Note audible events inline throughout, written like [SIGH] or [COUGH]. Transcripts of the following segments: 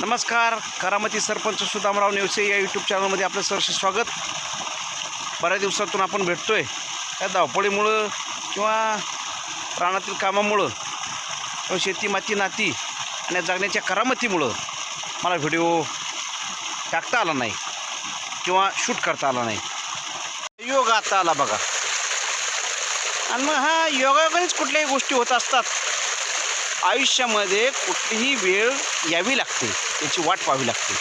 नमस्कार करामती सरपंच सुदामराव नेवसे या यूट्यूब चॅनलमध्ये आपलं सहर्ष स्वागत. बऱ्याच दिवसातून आपण भेटतो आहे या धावपळीमुळं किंवा प्राणातील कामामुळं किंवा शेती माती नाती आणि या जगण्याच्या करामतीमुळं मला व्हिडिओ टाकता आला नाही किंवा शूट करता आला नाही. योग आता आला बघा. आणि मग हा योगायोगानेच कुठल्याही गोष्टी होत असतात. आयुष्यामध्ये कुठलीही वेळ यावी लागते. त्याची वाट पाहावी लागते.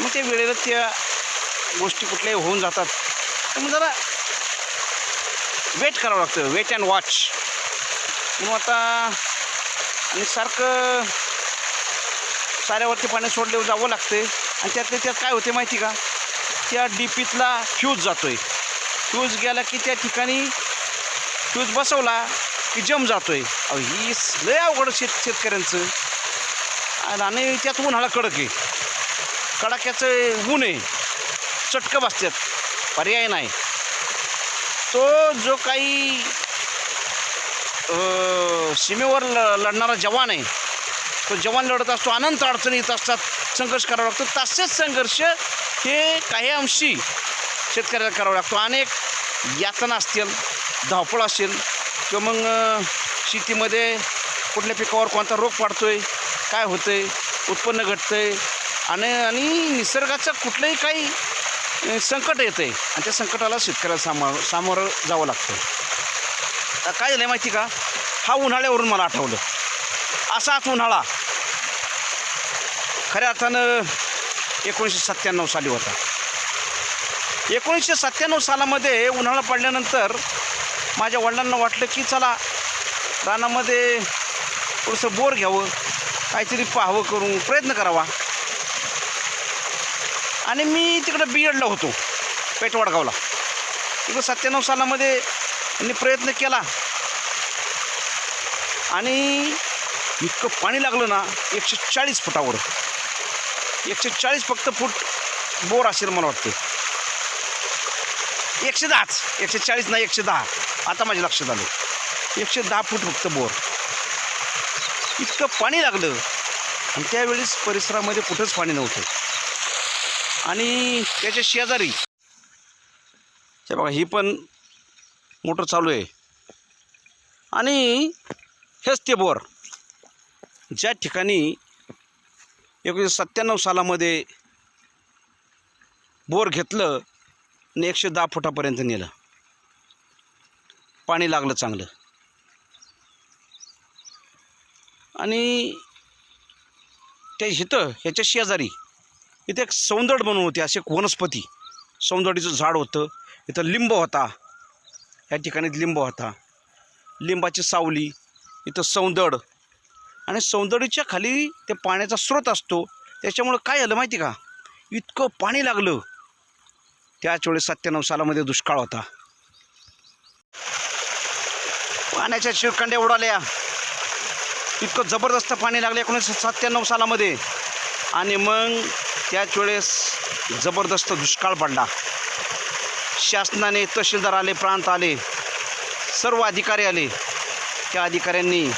मग ते वेळेला त्या गोष्टी कुठल्याही होऊन जातात. तर मग जरा वेट करावं लागतं. वेट अँड वॉच मग आता आणि सारखं साऱ्यावरती पाणी सोडले जावं लागते आणि त्यातले त्यात काय होते माहिती का? त्या डीपीतला फ्यूज आहे फ्यूज गेला की त्या ठिकाणी फ्यूज बसवला की जम जातोय. अहो ही लय अवघड शेत शेतकऱ्यांचं. आणि- त्यात उन्हाळा कडक आहे. कडाक्याचं ऊन आहे. चटकं बसतात. पर्याय नाही. तो जो काही सीमेवर ल लढणारा जवान आहे तो जवान लढत असतो अनंत अडचणी येत असतात संघर्ष करावा लागतो. तसेच संघर्ष हे काही अंशी शेतकऱ्याला करावा लागतो. अनेक यातना असतील धावपळ असेल किंवा मग शेतीमध्ये कुठल्या पिकावर कोणता रोग पाडतोय काय होतंय उत्पन्न घटतंय आणि आणि निसर्गाचं कुठलंही काही संकट येतं आहे आणि त्या संकटाला शेतकऱ्याला सामो सामोरं जावं लागतं आता काय झालं माहिती का? हा उन्हाळ्यावरून मला आठवलं. असाच उन्हाळा. खऱ्या अर्थानं एकोणीसशे सत्त्याण्णव साली होता. एकोणीसशे सत्त्याण्णव सालामध्ये उन्हाळा पडल्यानंतर माझ्या वडिलांना वाटलं की चला रानामध्ये थोडंसं बोर घ्यावं. काहीतरी पाहावं करून प्रयत्न करावा. आणि मी तिकडं बी एडला होतो पेटवाडगावला. तिकडं सत्त्याण्णव सालामध्ये मी प्रयत्न केला. आणि इतकं पाणी लागलं ना एकशे चाळीस फुटावर. एकशे चाळीस फक्त फूट बोर असेल मला वाटते एकशे दहाच एकशे चाळीस नाही एकशे दहा. आता माझ्या लक्षात आलं. एकशे दहा फूट फक्त बोर. इतकं पाणी लागलं. आणि त्यावेळेस परिसरामध्ये कुठंच पाणी नव्हतं. आणि त्याच्या शेजारी हे बघा ही पण मोटर चालू आहे. आणि हेच ते बोर. ज्या ठिकाणी एकोणीसशे सत्त्याण्णव सालामध्ये बोर घेतलं आणि एकशे दहा फुटापर्यंत नेलं. पाणी लागलं चांगलं. आणि त्या इथं ह्याच्या शेजारी इथे एक सौंदड म्हणून होती असे एक वनस्पती. सौंदडीचं झाड होतं. इथं लिंब होता. ह्या ठिकाणी लिंब होता. लिंबाची सावली इथं सौंदड आणि सौंदडीच्या खाली ते पाण्याचा स्रोत असतो. त्याच्यामुळं काय झालं माहिती का? इतकं पाणी लागलं. त्याच वेळेस सत्त्याण्णव सालामध्ये दुष्काळ होता. पाण्याच्या शिरकांड्या उडाल्या. इतकं जबरदस्त पाणी लागलं एकोणीसशे सत्त्याण्णव सालामध्ये. आणि मग त्याच वेळेस जबरदस्त दुष्काळ पडला. शासनाने तहसीलदार आले प्रांत आले सर्व अधिकारी आले. त्या अधिकाऱ्यांनी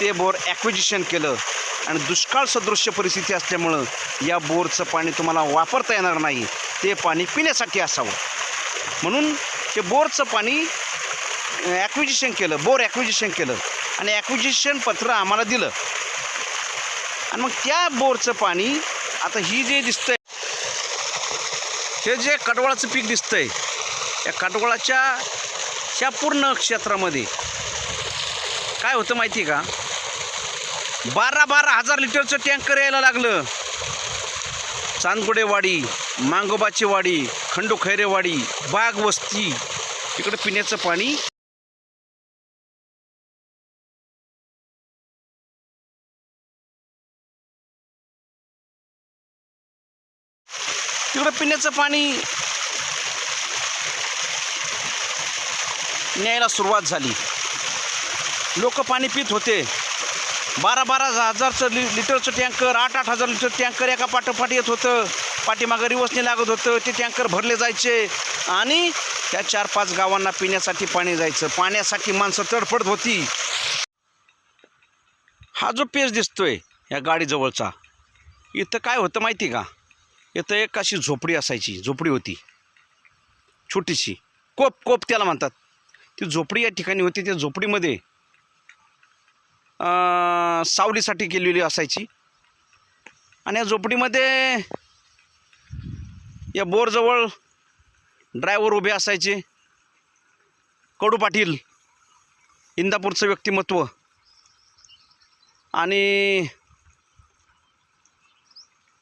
ते बोर ॲक्विजिशन केलं. आणि दुष्काळ सदृश्य परिस्थिती असल्यामुळं या बोरचं पाणी तुम्हाला वापरता येणार नाही. ते पाणी पिण्यासाठी असावं. म्हणून ते बोरचं पाणी ॲक्विजिशन केलं बोर ॲक्विजिशन केलं. आणि ॲक्विजिशन पत्र आम्हाला दिलं. आणि मग त्या बोरचं पाणी आता ही जे दिसतंय हे जे कडवळाचं पीक दिसतंय या कडवळाच्या ह्या पूर्ण क्षेत्रामध्ये काय होतं माहिती आहे का? बारा बारा हजार लिटरचं टँकर यायला लागलं. चांदगुडेवाडी मांगोबाची वाडी खंडू खैरेवाडी बाग वस्ती इकडं पिण्याचं पाणी रुपये पिण्याचं पाणी न्यायला सुरुवात झाली. लोक पाणी पित होते. बारा बारा हजारचं लि लिटरचं टँकर आठ आठ हजार लिटर टँकर एका पाठोपाठ येत होतं. पाठीमागं रिवसने लागत होतं. ते टँकर भरले जायचे. आणि त्या चार पाच गावांना पिण्यासाठी पाणी जायचं. पाण्यासाठी माणसं तडफडत होती. हा जो पेज दिसतोय या गाडीजवळचा इथं काय होतं माहिती का? इथं एक अशी झोपडी असायची झोपडी होती. छोटीशी. कोप कोप त्याला म्हणतात. ती झोपडी या ठिकाणी होती त्या झोपडीमध्ये सावलीसाठी केलेली असायची. आणि या झोपडीमध्ये या बोरजवळ ड्रायव्हर उभे असायचे. कडू पाटील इंदापूरचं व्यक्तिमत्व. आणि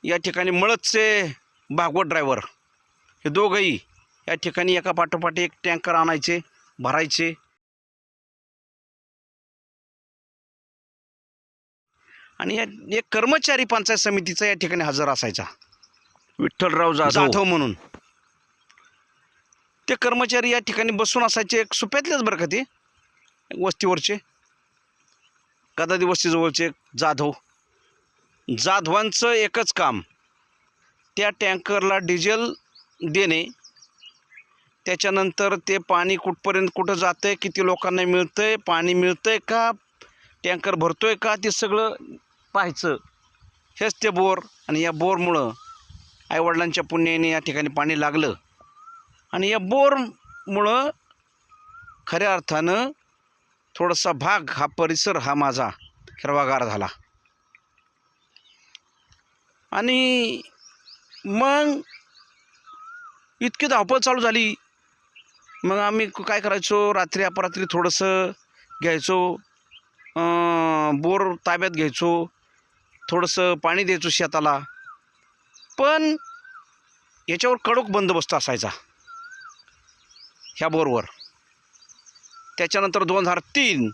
या ठिकाणी मळदचे भागवत ड्रायव्हर हे दोघंही या ठिकाणी एका पाठोपाठ एक टँकर आणायचे भरायचे. आणि या एक कर्मचारी पंचायत समितीचा या ठिकाणी हजर असायचा. विठ्ठलराव जाधव. म्हणून. ते कर्मचारी या ठिकाणी बसून असायचे एक सुप्यातलेच बरं का ते? वस्तीवरचे. गदादी वस्तीजवळचे जाधव. जाधवांचं एकच काम त्या टँकरला डिझेल देणे. त्याच्यानंतर ते पाणी कुठपर्यंत कुठं जातं आहे किती लोकांना मिळतं आहे पाणी मिळतं आहे का टँकर भरतो आहे का ते सगळं पाहायचं. हेच ते बोर आणि या बोरमुळं आईवडिलांच्या पुण्याने या ठिकाणी पाणी लागलं. आणि या बोरमुळं खऱ्या अर्थानं थोडासा भाग हा परिसर हा माझा हिरवागार झाला. आणि मग इतकी धावपळ चालू झाली. मग आम्ही काय करायचो? रात्री अपरात्री थोडंसं घ्यायचो. बोर ताब्यात घ्यायचो. थोडंसं पाणी द्यायचो शेताला. पण याच्यावर कडक बंदोबस्त असायचा. ह्या बोरवर. त्याच्यानंतर दोन हजार तीन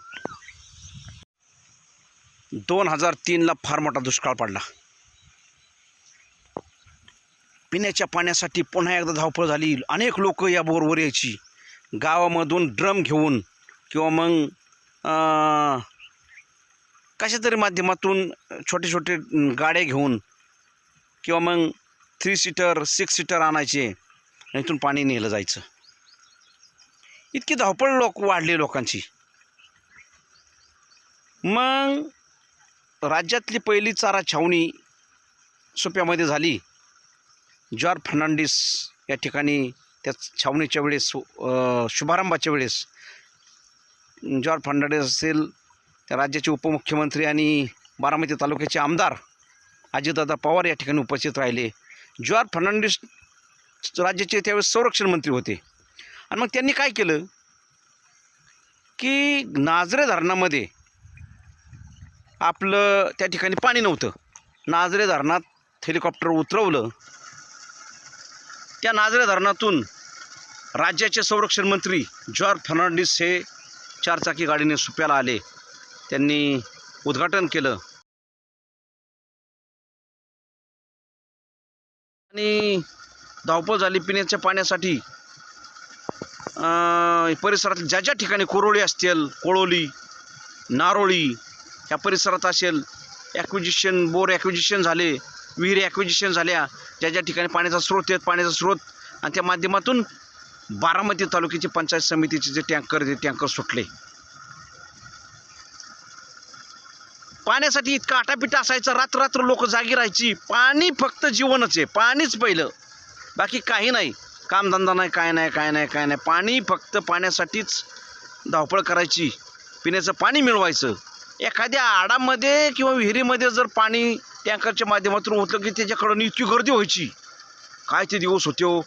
दोन हजार तीनला फार मोठा दुष्काळ पडला. पिण्याच्या पाण्यासाठी पुन्हा एकदा धावपळ झाली. अनेक लोक या बोरवर यायची. गावामधून ड्रम घेऊन किंवा मग कशातरी कशा तरी माध्यमातून छोटे छोटे गाड्या घेऊन किंवा मग थ्री सीटर सिक्स सीटर आणायचे. आणि इथून पाणी नेलं जायचं. इतकी धावपळ लोक वाढली लोकांची. मग राज्यातली पहिली चारा छावणी सोप्यामध्ये झाली. जॉर्ज फर्नांडिस या ठिकाणी त्या छावणीच्या वेळेस शुभारंभाच्या वेळेस जॉर्ज फर्नांडिस असेल त्या राज्याचे उपमुख्यमंत्री आणि बारामती तालुक्याचे आमदार अजितदादा पवार या ठिकाणी उपस्थित राहिले. जॉर्ज फर्नांडिस राज्याचे त्यावेळेस संरक्षण मंत्री होते. आणि मग त्यांनी काय केलं? की नाझरे धरणामध्ये आपलं त्या ठिकाणी पाणी नव्हतं. नाझरे धरणात हेलिकॉप्टर उतरवलं. त्या नाझरे धरणातून राज्याचे संरक्षण मंत्री जॉर्ज फर्नांडिस हे चारचाकी गाडीने सुप्याला आले. त्यांनी उद्घाटन केलं. आणि धावपळ झाली पिण्याच्या पाण्यासाठी. परिसरात ज्या ज्या ठिकाणी कोरोळी असतील कोळोली नारोळी ह्या परिसरात असेल ॲक्विजिशन बोर ॲक्विजिशन झाले. विहिरी ॲक्विजिशन झाल्या. ज्या ज्या ठिकाणी पाण्याचा स्रोत आहेत पाण्याचा स्रोत. आणि त्या माध्यमातून बारामती तालुक्याची पंचायत समितीचे जे टँकर ते टँकर सुटले. पाण्यासाठी इतका आटापिटा असायचा रात्र रात्र लोक जागी राहायची. पाणी फक्त जीवनच आहे पाणीच पहिलं. बाकी काही नाही. कामधंदा नाही काय नाही काय नाही काय नाही. पाणी फक्त पाण्यासाठीच धावपळ करायची. पिण्याचं पाणी मिळवायचं. एखाद्या आडामध्ये किंवा विहिरीमध्ये जर पाणी टँकरच्या माध्यमातून होतं की त्याच्याकडून इतकी गर्दी व्हायची. काय ते दिवस होते हो.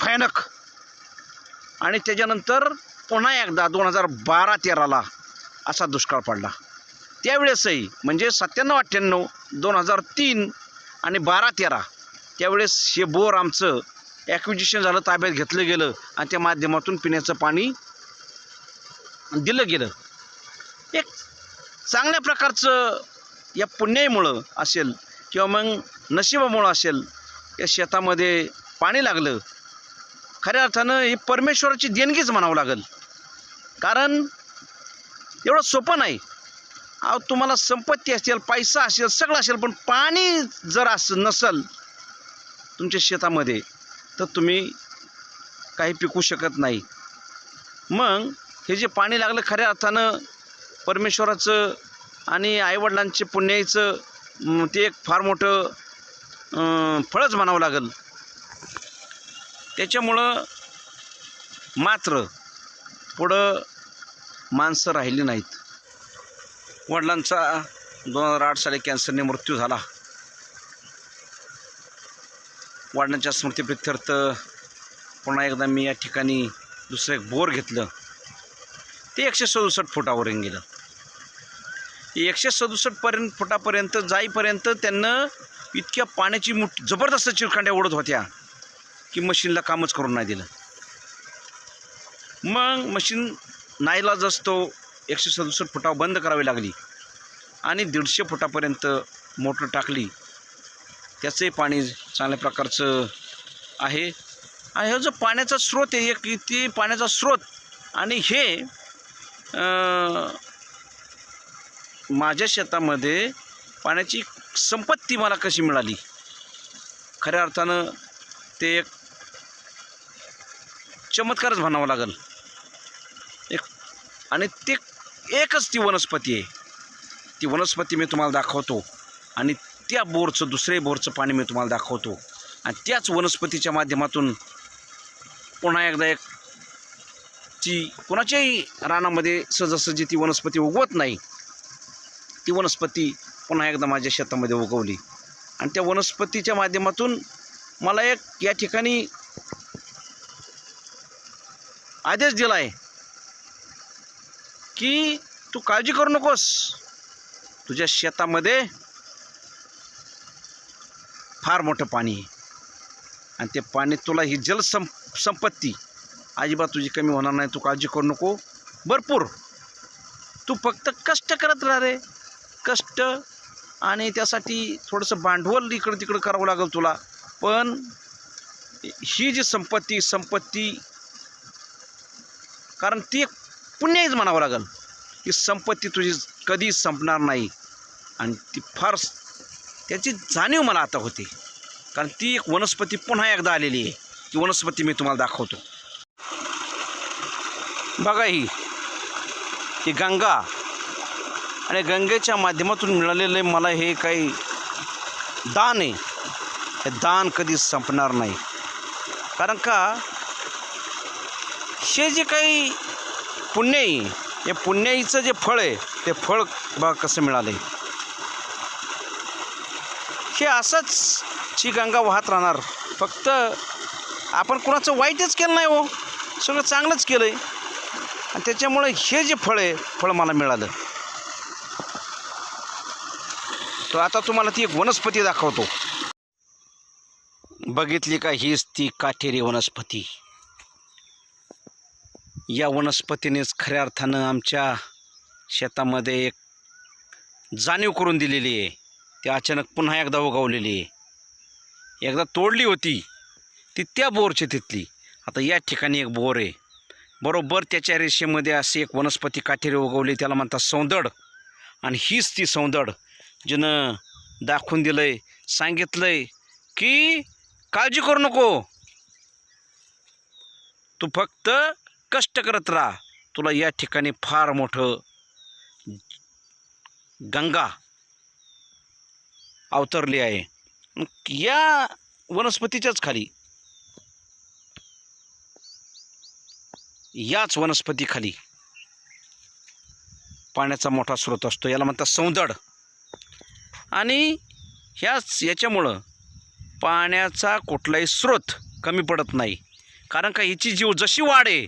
भयानक. आणि त्याच्यानंतर पुन्हा एकदा दोन हजार बारा तेराला असा दुष्काळ पडला. त्यावेळेसही म्हणजे सत्त्याण्णव अठ्ठ्याण्णव दोन हजार तीन आणि बारा तेरा त्यावेळेस हे बोर आमचं ॲक्विजिशन झालं ताब्यात घेतलं गेलं आणि त्या माध्यमातून पिण्याचं पाणी दिलं गेलं. एक चांगल्या प्रकारचं या पुण्याईमुळं असेल किंवा मग नशिबामुळं असेल या शेतामध्ये पाणी लागलं. खऱ्या अर्थानं ही परमेश्वराची देणगीच म्हणावं लागेल. कारण एवढं सोपं नाही. अहो तुम्हाला संपत्ती असेल पैसा असेल सगळं असेल पण पाणी जर असं नसेल तुमच्या शेतामध्ये तर तुम्ही काही पिकू शकत नाही. मग हे जे पाणी लागलं खऱ्या अर्थानं परमेश्वराचं आणि आईवडिलांचे पुण्याईचं ते एक फार मोठं फळच म्हणावं लागेल. त्याच्यामुळं मात्र पुढं माणसं राहिली नाहीत. वडिलांचा दोन हजार आठ साली कॅन्सरने मृत्यू झाला. वडिलांच्या स्मृतीप्रित्यर्थ पुन्हा एकदा मी या ठिकाणी दुसरं एक बोर घेतलं. ते एकशे सदुसष्ट फुटावरून गेलं. एकशे सदुसष्टपर्यंत फुटापर्यंत जाईपर्यंत त्यांना इतक्या पाण्याची मुठ जबरदस्त चिरखांड्या ओढत होत्या की मशीनला कामच करून नाही दिलं. मग मशीन नाईलाज असतो एकशे सदुसष्ट फुटाव बंद करावी लागली आणि दीडशे फुटापर्यंत मोटर टाकली. त्याचंही पाणी चांगल्या प्रकारचं आहे. आणि हा जो पाण्याचा स्रोत आहे एक ती पाण्याचा स्रोत आणि हे माझ्या शेतामध्ये पाण्याची संपत्ती मला कशी मिळाली? खऱ्या अर्थानं ते एक चमत्कारच म्हणावं लागेल. एक आणि ते एकच ती वनस्पती आहे. ती वनस्पती मी तुम्हाला दाखवतो आणि त्या बोरचं दुसरे बोरचं पाणी मी तुम्हाला दाखवतो. आणि त्याच वनस्पतीच्या माध्यमातून पुन्हा एकदा एक ची कोणाच्याही रानामध्ये सहजासहजी ती वनस्पती उगवत नाही. ती वनस्पती पुन्हा एकदा माझ्या शेतामध्ये उगवली. आणि त्या वनस्पतीच्या माध्यमातून मला एक या ठिकाणी आदेश दिला आहे की तू काळजी करू नकोस. तुझ्या शेतामध्ये फार मोठं पाणी आहे. आणि ते पाणी तुला ही जलसं संपत्ती अजिबात तुझी कमी होणार नाही. तू काळजी करू नको. भरपूर. तू फक्त कष्ट करत राहा रे. कष्ट आणि त्यासाठी थोडंसं भांडवल इकडं तिकडं करावं लागेल तुला. पण ही जी संपत्ती संपत्ती कारण ती एक पुण्याहीच म्हणावं लागेल की संपत्ती तुझी कधीच संपणार नाही. आणि ती फार त्याची जाणीव मला आता होती. कारण ती एक वनस्पती पुन्हा एकदा आलेली आहे. ती वनस्पती मी तुम्हाला दाखवतो. बघा ही ही गंगा. आणि गंगेच्या माध्यमातून मिळालेले मला हे काही दान आहे. हे दान कधी संपणार नाही. कारण का हे जे काही पुण्याई हे पुण्याईचं जे फळ आहे ते फळ बा कसं मिळालं? हे असंच ची गंगा वाहत राहणार. फक्त आपण कुणाचं वाईटच केलं नाही हो. सगळं चांगलंच केलं आहे आणि त्याच्यामुळे हे जे फळ आहे फळ मला मिळालं. तर आता तुम्हाला ती एक वनस्पती दाखवतो. बघितली का हीच ती काटेरी वनस्पती? या वनस्पतीनेच खऱ्या अर्थानं आमच्या शेतामध्ये एक जाणीव करून दिलेली आहे. ती अचानक पुन्हा एकदा उगवलेली आहे. एकदा तोडली होती. ती त्या बोरची तिथली. आता या ठिकाणी एक बोर आहे. बरोबर त्याच्या रेषेमध्ये अशी एक वनस्पती काटेरी उगवली त्याला म्हणतात सौंदड. आणि हीच ती सौंदड. जिनं दाखवून दिलं आहे सांगितलं आहे की काळजी करू नको. तू फक्त कष्ट करत राहा. तुला या ठिकाणी फार मोठं गंगा अवतरली आहे. या वनस्पतीच्याच खाली. याच वनस्पतीखाली पाण्याचा मोठा स्रोत असतो. याला म्हणतात सौंदड. आणि ह्याच याच्यामुळं पाण्याचा कुठलाही स्रोत कमी पडत नाही. कारण का हिची जीव जशी वाढे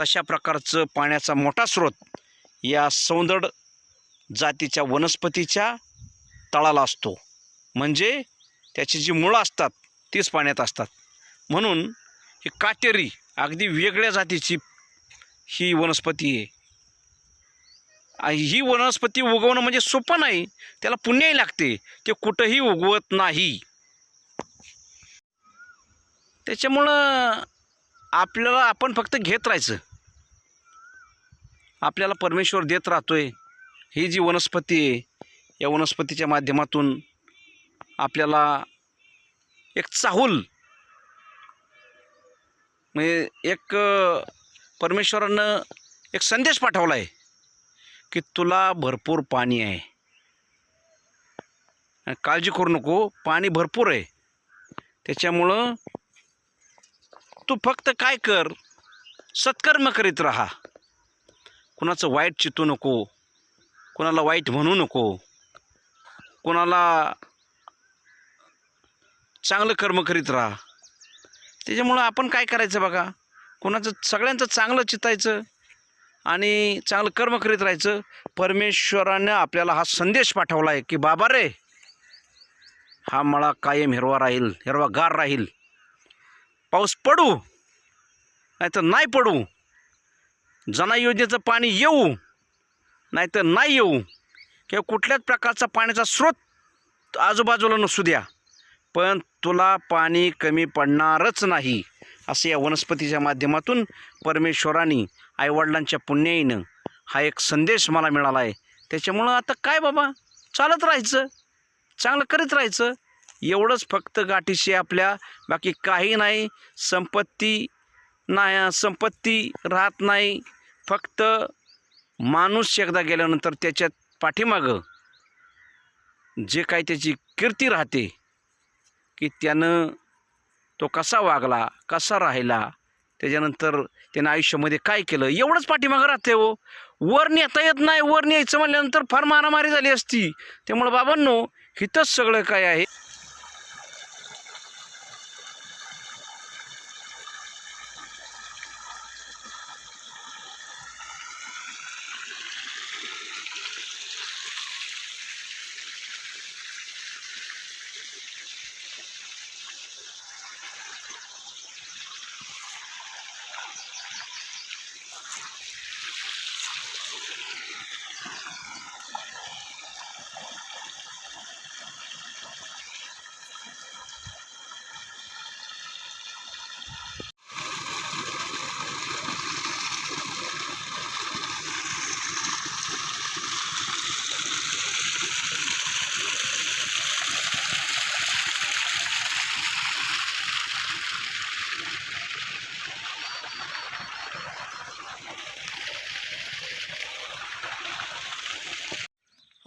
तशा प्रकारचं पाण्याचा मोठा स्रोत या सौंदड जातीच्या वनस्पतीच्या तळाला असतो. म्हणजे त्याची जी मुळं असतात तीच पाण्यात असतात. म्हणून ही काटेरी अगदी वेगळ्या जातीची ही वनस्पती आहे. ही वनस्पती उगवणं म्हणजे सोपं नाही त्याला पुण्याही लागते ते कुठंही उगवत नाही. त्याच्यामुळं आपल्याला आपण फक्त घेत राहायचं. आपल्याला परमेश्वर देत राहतोय ही जी वनस्पती आहे या वनस्पतीच्या माध्यमातून आपल्याला एक चाहूल म्हणजे एक परमेश्वरानं एक संदेश पाठवला आहे की तुला भरपूर पाणी आहे. काळजी करू नको पाणी भरपूर आहे. त्याच्यामुळं तू फक्त काय कर सत्कर्म करीत राहा. कुणाचं वाईट चितू नको कुणाला वाईट म्हणू नको कुणाला चांगलं कर्म करीत राहा. त्याच्यामुळं आपण काय करायचं बघा? कुणाचं सगळ्यांचं चांगलं चितायचं आणि चांगलं कर्म करीत राहायचं. परमेश्वरानं आपल्याला हा संदेश पाठवला आहे की बाबा रे हा मळा कायम हिरवा राहील हिरवा गार राहील. पाऊस पडू नाहीतर नाही पडू. जना योजनेचं पाणी येऊ नाहीतर नाही येऊ. किंवा कुठल्याच प्रकारचा पाण्याचा स्रोत आजूबाजूला नसू द्या. पण तुला पाणी कमी पडणारच नाही. असं या वनस्पतीच्या माध्यमातून परमेश्वराने आईवडिलांच्या पुण्याईनं हा एक संदेश मला मिळाला आहे. त्याच्यामुळं आता काय बाबा? चालत राहायचं. चांगलं करीत राहायचं. एवढंच फक्त गाठीशी आपल्या बाकी काही नाही. संपत्ती नाही संपत्ती राहत नाही. फक्त माणूस एकदा गेल्यानंतर त्याच्यात पाठीमागं जे काही त्याची कीर्ती राहते की त्यानं तो कसा वागला कसा राहिला त्याच्यानंतर त्यानं आयुष्यामध्ये काय केलं? एवढंच पाठीमागं राहते हो. वर नेता येत नाही वर न्यायचं म्हणल्यानंतर फार मारामारी झाली असती. त्यामुळं बाबांनो हिथंच सगळं काय आहे?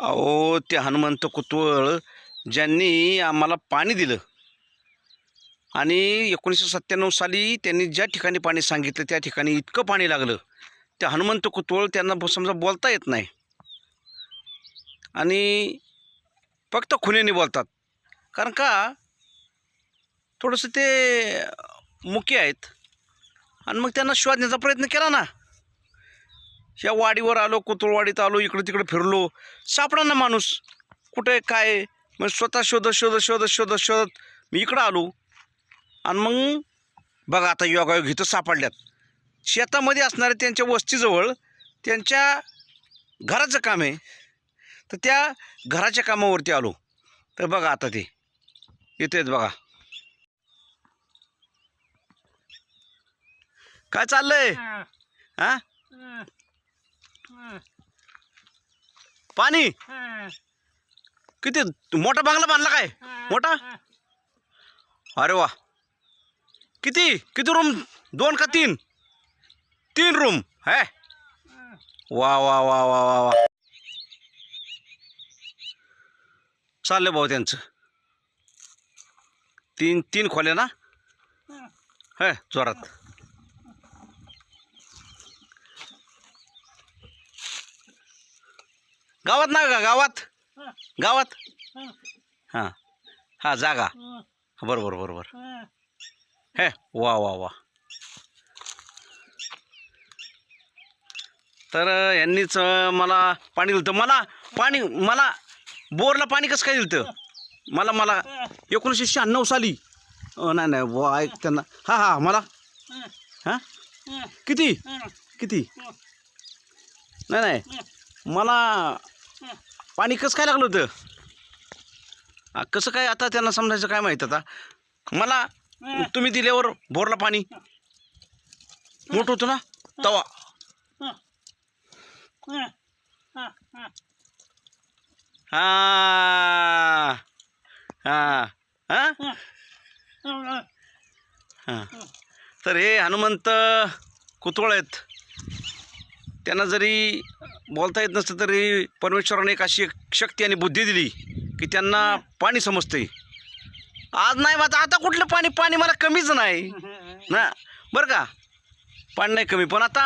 अहो ते हनुमंत कुतवळ ज्यांनी आम्हाला पाणी दिलं. आणि एकोणीसशे सत्त्याण्णव साली त्यांनी ज्या ठिकाणी पाणी सांगितलं त्या ठिकाणी इतकं पाणी लागलं ते हनुमंत कुतवळ त्यांना समजा बोलता येत नाही. आणि फक्त खुनेने बोलतात. कारण का? थोडंसं ते मुके आहेत. आणि मग त्यांना शोधण्याचा प्रयत्न केला ना. ह्या वाडीवर आलो कुतुळवाडीत आलो इकडं तिकडं फिरलो. सापडा ना माणूस. कुठे काय? मग स्वतः शोधत शोधत शोधत शोधत शोधत मी इकडं आलो. आणि मग बघा आता योगायोग इथं सापडल्यात. शेतामध्ये असणाऱ्या त्यांच्या वस्तीजवळ त्यांच्या घराचं काम आहे. तर त्या घराच्या कामावरती आलो. तर बघा आता ते. येतेत बघा. काय चाललंय? हा. पाणी? किती? मोठा बांगला बांधला काय? मोठा? अरे वा. किती? किती रूम? दोन का तीन? तीन रूम है? वा वा वा वा वा वा. चाललं भाऊ त्यांचं. तीन तीन खोल्या ना? है जोरात. गावात नाही का गावात. गावात. हां. हां जागा. बरोबर बरोबर. हे वा वा वा. तर यांनीच मला पाणी दिलं मला पाणी मला बोरला पाणी कसं काय दिलं मला मला एकोणीसशे शहाण्णव साली. नाही नाही वा ऐक त्यांना. हां हां मला. हां? किती? किती? नाही नाही. मला पाणी कसं काय लागलं होतं? कसं काय आता त्यांना समजायचं काय माहीत आता? मला तुम्ही दिल्यावर बोरला पाणी. मोठं होतं ना? तवा. हा. हा. हा. हां. तर हे हनुमंत कुतवळ आहेत. त्यांना जरी बोलता येत नसतं तरी परमेश्वराने एक अशी एक शक्ती आणि बुद्धी दिली की त्यांना पाणी समजते आज नाही माझं आता कुठलं पाणी? पाणी मला कमीच नाही. [LAUGHS] ना? बरं का? पाणी नाही कमी. पण आता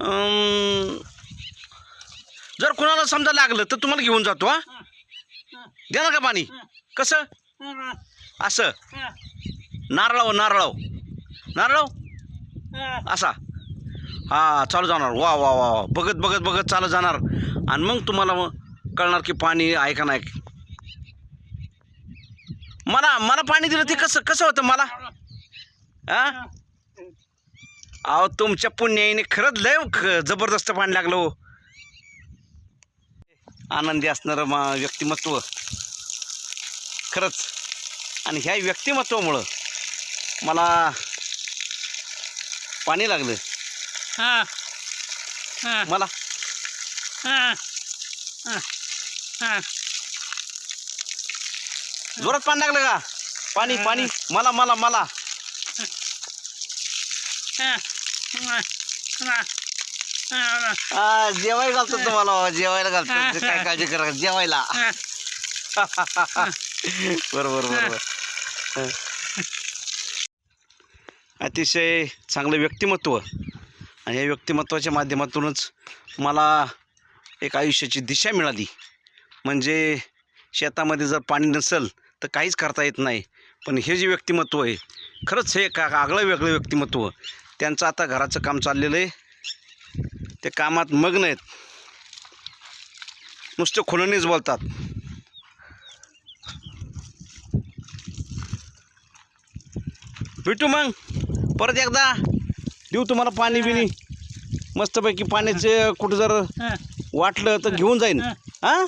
अं, जर कुणाला समजा लागलं तर तुम्हाला घेऊन जातो हा? देणार का पाणी? कसं? असं. नारळाव नारळाव नारळाव असा. हा चालू जाणार. वा वा वा वा. बघत बघत बघत चालू जाणार. आणि मग तुम्हाला मग कळणार की पाणी आहे का नाही. मला मला पाणी दिलं ते कसं कसं होतं मला? हा अहो तुमच्या पुण्याईने खरंच लय जबरदस्त पाणी लागलं हो. आनंदी असणारं मा व्यक्तिमत्व. खरंच. आणि ह्या व्यक्तिमत्वामुळं मला पाणी लागलं. मला. जोरात पाणी लागलं का? पाणी पाणी. मला मला मला. जेवायला घालतो तुम्हाला जेवायला घालतो. ते काय काळजी करा जेवायला. बरोबर बरोबर. अतिशय चांगलं व्यक्तिमत्व. आणि या व्यक्तिमत्वाच्या माध्यमातूनच मला एक आयुष्याची दिशा मिळाली. म्हणजे शेतामध्ये जर पाणी नसेल तर काहीच करता येत नाही. पण हे जे व्यक्तिमत्व आहे खरंच हे का आगळं वेगळं व्यक्तिमत्व. त्यांचं आता घराचं काम चाललेलं आहे. ते कामात मग्न आहेत. नुसते खुलणीच बोलतात. भेटू मग. परत एकदा. येऊ तुम्हाला पाणी बिणी. मस्तपैकी पाण्याचे कुठं जर वाटलं तर घेऊन जाईन. हा.